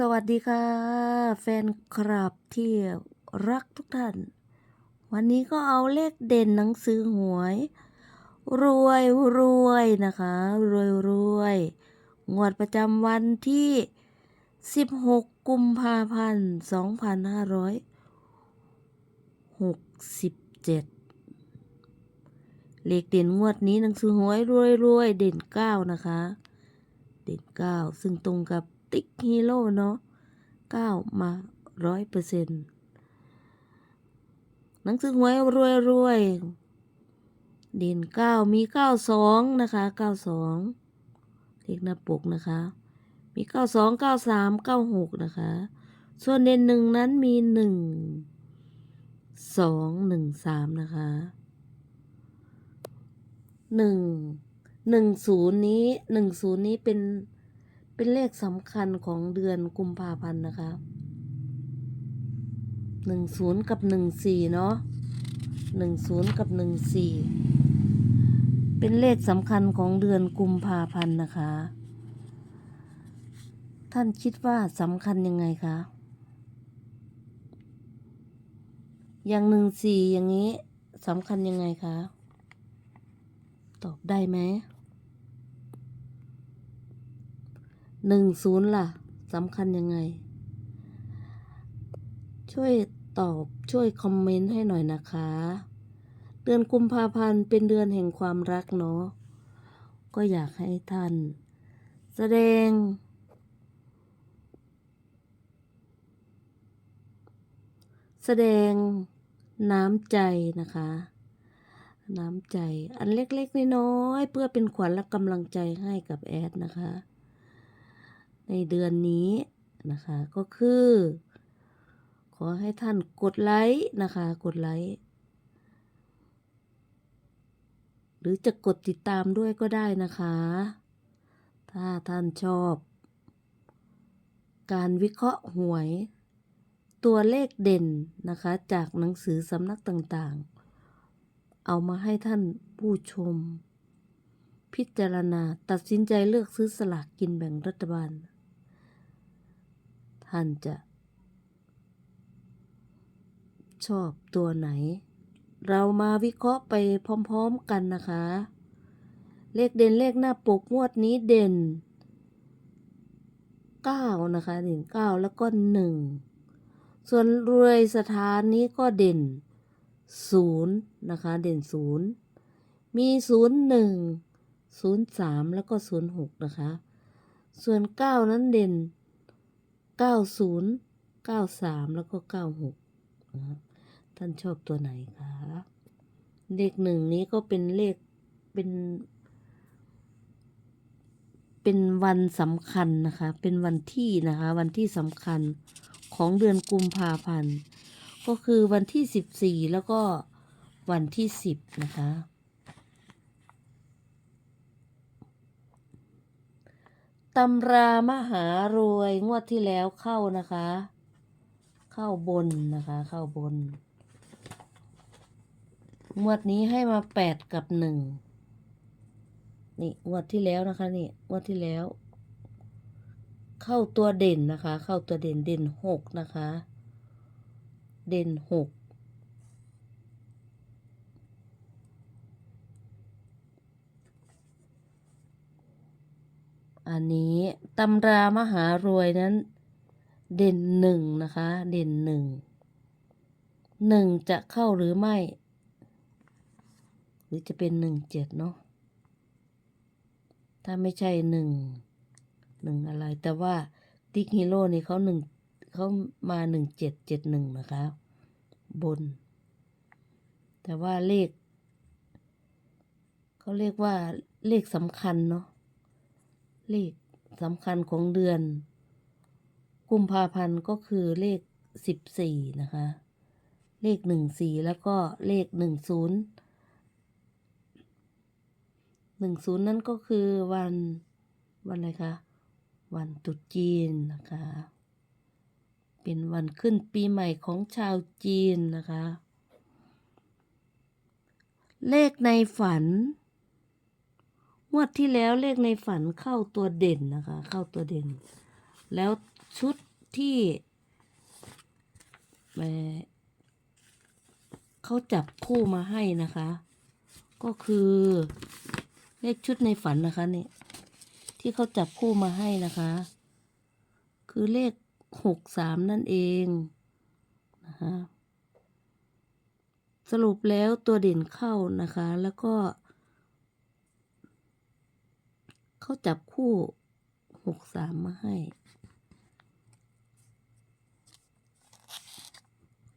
สวัสดีค่ะ แฟนคลับที่รักทุกท่าน วันนี้ก็เอาเลขเด่นหนังสือหวย รวยรวยนะคะ รวยรวยงวดประจำวันที่ 16 กุมภาพันธ์ 2567 เลขเด่นงวดนี้หนังสือหวยรวยรวยเด่น 9 นะคะ เด่น 9 ซึ่งตรงกับ ติ๊กฮีโร่เนาะ9มาร้อยเปอร์เซ็นต์หนังสือหวยรวยรวยเด่น9มี92นะคะ92เลขหน้าปกนะคะ มี92 93 96นะคะ ส่วนเด่นหนึ่งนั้นมี1 2 1 3นะคะหนึ่งหนึ่งศูนย์นี้หนึ่งศูนย์นี้เป็น เป็นเลขสำคัญของเดือนกุมภาพันธ์นะคะหนึ่งศูนย์กับหนึ่งสี่เนาะหนึ่งศูนย์กับหนึ่งสี่เป็นเลขสำคัญของเดือนกุมภาพันธ์นะคะ ท่านคิดว่าสำคัญยังไงคะ อย่างหนึ่งสี่อย่างนี้สำคัญยังไงคะ ตอบได้ไหม หนึ่งศูนย์ล่ะสำคัญยังไง ช่วยตอบช่วยคอมเมนต์ให้หน่อยนะคะ เดือนกุมภาพันธ์เป็นเดือนแห่งความรักเนาะก็อยากให้ท่าน แสดง แสดงน้ำใจนะคะ น้ำใจอันเล็กๆน้อยๆเพื่อเป็นขวัญและกำลังใจให้กับแอดนะคะ ในเดือนนี้นะคะก็คือ ขอให้ท่านกดไลค์นะคะ กดไลค์หรือจะกดติดตามด้วยก็ได้นะคะ ถ้าท่านชอบ การวิเคราะห์หวย ตัวเลขเด่นนะคะ จากหนังสือสำนักต่างๆ เอามาให้ท่านผู้ชม พิจารณาตัดสินใจเลือกซื้อสลากกินแบ่งรัฐบาล ท่านจะ ชอบตัวไหน เรามาวิเคราะห์ไปพร้อมๆกันนะคะ เลขเด่นเลขหน้าปกงวดนี้เด่น 9 นะคะ เด่น 9 แล้วก็ 1 ส่วนรวยสถานนี้ก็เด่น 0 นะคะ เด่น 0 มี 0 1 0 3 แล้วก็ 0 6 นะคะ ส่วน 9 นั้นเด่น 90 93 แล้วก็ 96นะท่านชอบตัวไหนคะเลขหนึ่งนี้ก็เป็นเลขเป็น เป็นวันสำคัญนะคะ เป็นวันที่นะคะ วันที่สำคัญของเดือนกุมภาพันธ์ก็คือวันที่สิบสี่แล้วก็วันที่สิบนะคะ ตำรามหารวยงวดที่แล้วเข้านะคะ เข้าบนนะคะ เข้าบน งวดนี้ให้มาแปดกับหนึ่งนี่งวดที่แล้วนะคะนี่งวดที่แล้ว เข้าตัวเด่นนะคะ เข้าตัวเด่นเด่นหกนะคะ เด่นหก อันนี้ตำรามหารวยนั้น เด่นหนึ่งนะคะ เด่นหนึ่งหนึ่งจะเข้าหรือไม่ หรือจะเป็นหนึ่งเจ็ดเนาะถ้าไม่ใช่หนึ่งหนึ่งอะไร แต่ว่าติ๊กฮีโร่นี่เขาหนึ่งเขามาหนึ่งเจ็ดเจ็ดหนึ่งนะคะ บน แต่ว่าเลขเขาเรียกว่าเลขสำคัญเนาะ เลขสำคัญของเดือน กุมภาพันธ์ก็คือเลขสิบสี่นะคะ เลขหนึ่งสี่แล้วก็เลขหนึ่งศูนย์หนึ่งศูนย์นั่นก็คือวันวันอะไรคะวันตรุษจีนนะคะ เป็นวันขึ้นปีใหม่ของชาวจีนนะคะ เลขในฝัน วดที่แล้วเลขในฝันเข้าตัวเด่นนะคะ เข้าตัวเด่น แล้วชุดที่เอ่เขาจับคู่มาให้นะคะ ก็คือเลขชุดในฝันนะคะเนี่ยที่เขาจับคู่มาให้นะคะ คือเลขหกสามนั่นเองนะคะสรุปแล้วตัวเด่นเข้านะคะ แล้วก็ เขาจับคู่หกสามมาให้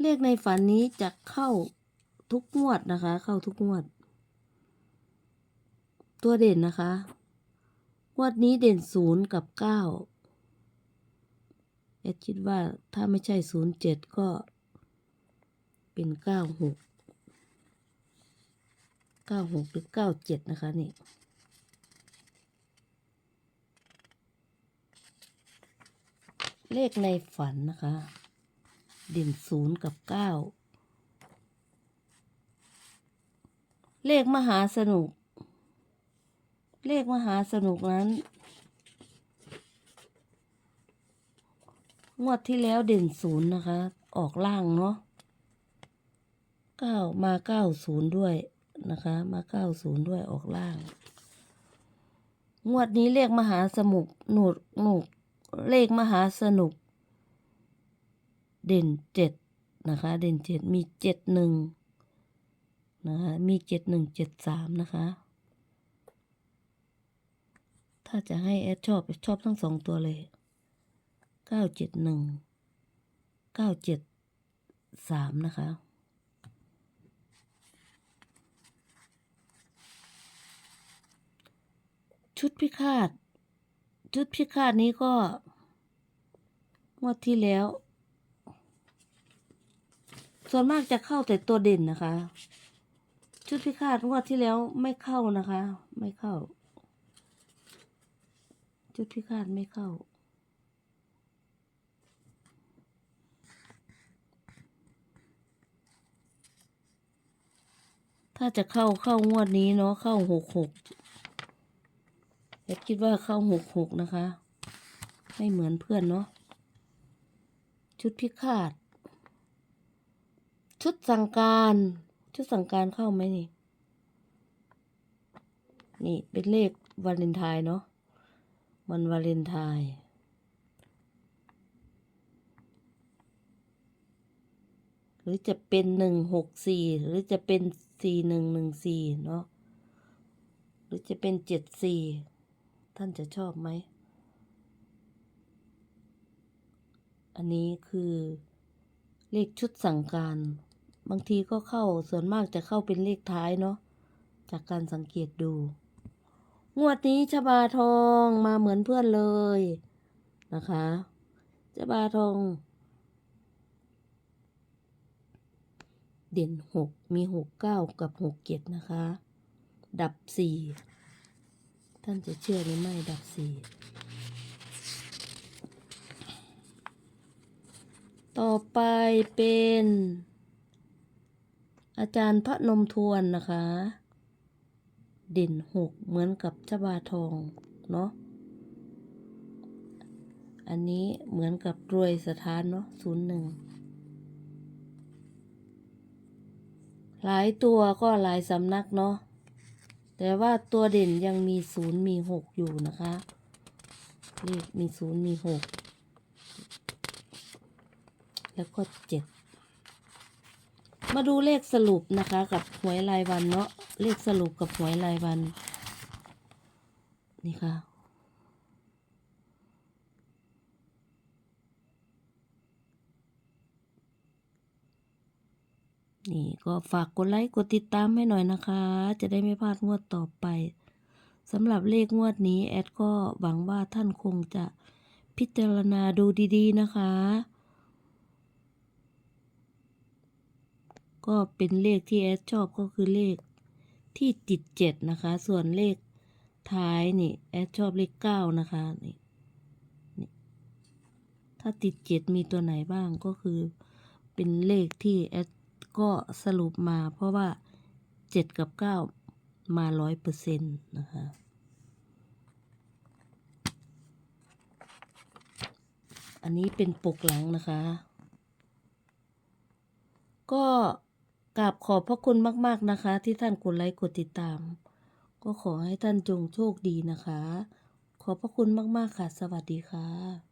เลขในฝันนี้จะเข้าทุกงวดนะคะ เข้าทุกงวด ตัวเด่นนะคะ งวดนี้เด่นศูนย์กับเก้าเอ็ดคิดว่าถ้าไม่ใช่ศูนย์เจ็ดก็เป็นเก้าหกเก้าหกหรือเก้าเจ็ดนะคะนี่ เลขในฝันนะคะ เด่นศูนย์กับเก้าเลขมหาสนุก เลขมหาสนุกนั้น งวดที่แล้วเด่นศูนย์นะคะ ออกล่างเนาะเก้ามาเก้าศูนย์ด้วยนะคะ มาเก้าศูนย์ด้วยออกล่าง งวดนี้เลขมหาสมุกหนุดหนุก เลขมหาสนุก เด่นเจ็ดนะคะ เด่นเจ็ดมีเจ็ดหนึ่งนะคะมีเจ็ดหนึ่งเจ็ดสามนะคะ ถ้าจะให้แอดชอบ ชอบทั้งสองตัวเลยเก้าเจ็ดหนึ่งเก้าเจ็ดสามนะคะชุดพิฆาต ชุดพิฆาตนี้ก็งวดที่แล้ว ส่วนมากจะเข้าแต่ตัวเด่นนะคะ ชุดพิฆาตงวดที่แล้วไม่เข้านะคะ ไม่เข้า ชุดพิฆาตไม่เข้าถ้าจะเข้าเข้างวดนี้เนาะเข้าหกหก เอ็ดคิดว่าเข้าหกหกนะคะ ไม่เหมือนเพื่อนเนาะชุดพิฆาต ชุดสั่งการ ชุดสั่งการเข้าไหมนี่ นี่เป็นเลขวาเลนไทน์เนาะวันวาเลนไทน์หรือจะเป็นหนึ่งหกสี่หรือจะเป็นสี่หนึ่งหนึ่งสี่เนาะหรือจะเป็นเจ็ดสี่ ท่านจะชอบไหม อันนี้คือเลขชุดสั่งการ บางทีก็เข้าส่วนมากจะเข้าเป็นเลขท้ายเนาะจากการสังเกตดู งวดนี้ชบาทองมาเหมือนเพื่อนเลยนะคะชบาทอง เด่นหกมีหกเก้ากับหกเจ็ดนะคะ ดับสี่ ท่านจะเชื่อหรือไม่ดับสี่ต่อไปเป็น อาจารย์พระนมทวนนะคะ เด่นหกเหมือนกับชบาทองเนาะอันนี้เหมือนกับรวยสถานเนาะศูนย์หนึ่งหลายตัวก็หลายสำนักเนาะ แต่ว่าตัวเด่นยังมีศูนย์มีหกอยู่นะคะเลขมีศูนย์มีหกแล้วก็เจ็ดมาดูเลขสรุปนะคะ กับหวยรายวันเนาะเลขสรุปกับหวยรายวัน นี่ค่ะ นี่ก็ฝากกดไลค์กดติดตามให้หน่อยนะคะ จะได้ไม่พลาดงวดต่อไปสำหรับเลขงวดนี้แอดก็หวังว่าท่านคงจะพิจารณาดูดีๆนะคะ ก็เป็นเลขที่แอดชอบก็คือเลขที่ติดเจ็ดนะคะ ส่วนเลขท้ายนี่แอดชอบเลขเก้านะคะนี่นี่ถ้าติดเจ็ดมีตัวไหนบ้างก็คือเป็นเลขที่แอด ก็สรุปมาเพราะว่าเจ็ดกับเก้ามาร้อยเปอร์เซ็นต์นะคะออันนี้เป็นปกหลังนะคะ ก็กราบขอบพระคุณมาก ๆนะคะ ที่ท่านกดไลค์กดติดตาม ก็ขอให้ท่านจงโชคดีนะคะ ขอบพระคุณมาก ๆ ค่ะ สวัสดีค่ะ